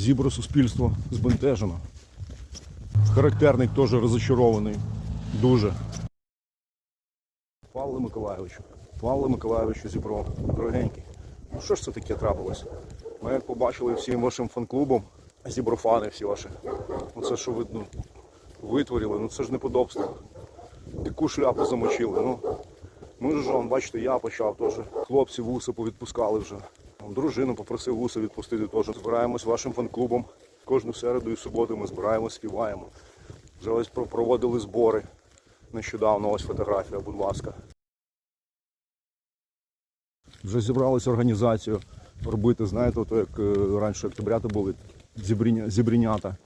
Зібро суспільство збентежено. Характерник теж розочарований. Дуже. Павло Миколайовичу, Павло Миколайовичу Зібро, дорогенький. Ну що ж це таке трапилось? Ми як побачили всім вашим фан-клубом, зіброфани всі ваші. Ну це що ви ну, витворили, ну це ж неподобство. Таку шляпу замочили. Ну, ми ж, вон, бачите, я почав теж. Хлопці вуса повідпускали вже. Дружину попросив вуса відпустити теж. Збираємось вашим фан-клубом. Кожну середу і суботу ми збираємось, співаємо. Вже ось проводили збори. Нещодавно ось фотографія, будь ласка. Вже зібралися організацію робити, знаєте, ото як е, раніше октябрята були, зібрінята.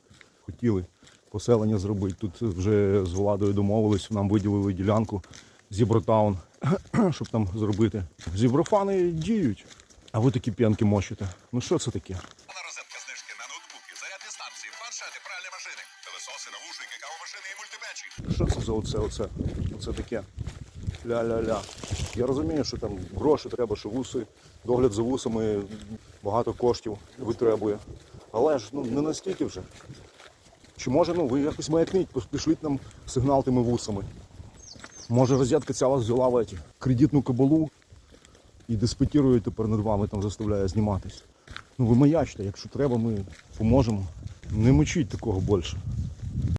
Хотіли поселення зробити. Тут вже з владою домовились, нам виділили ділянку Зібротаун, щоб там зробити. Зіброфани діють. А ви такі п'янки мочите. Ну що це таке? На розетка знижки на ноутбуки, зарядні станції, планшети, пральні машини, пилососи, навушники, кавомашини і мультипечі. Що це за оце, оце? Оце таке. Ля-ля-ля. Я розумію, що там гроші треба, що вуси, догляд за вусами багато коштів витребує. Але ж ну, не настільки вже. Чи може ну, ви якось маякніть, пішліть нам сигнал тими вусами. Може розетка ця вас взяла в эти, кредитну кабалу і диспетірує тепер над вами, там заставляє зніматись. Ну ви маячте, якщо треба, ми поможемо. Не мочіть такого більше.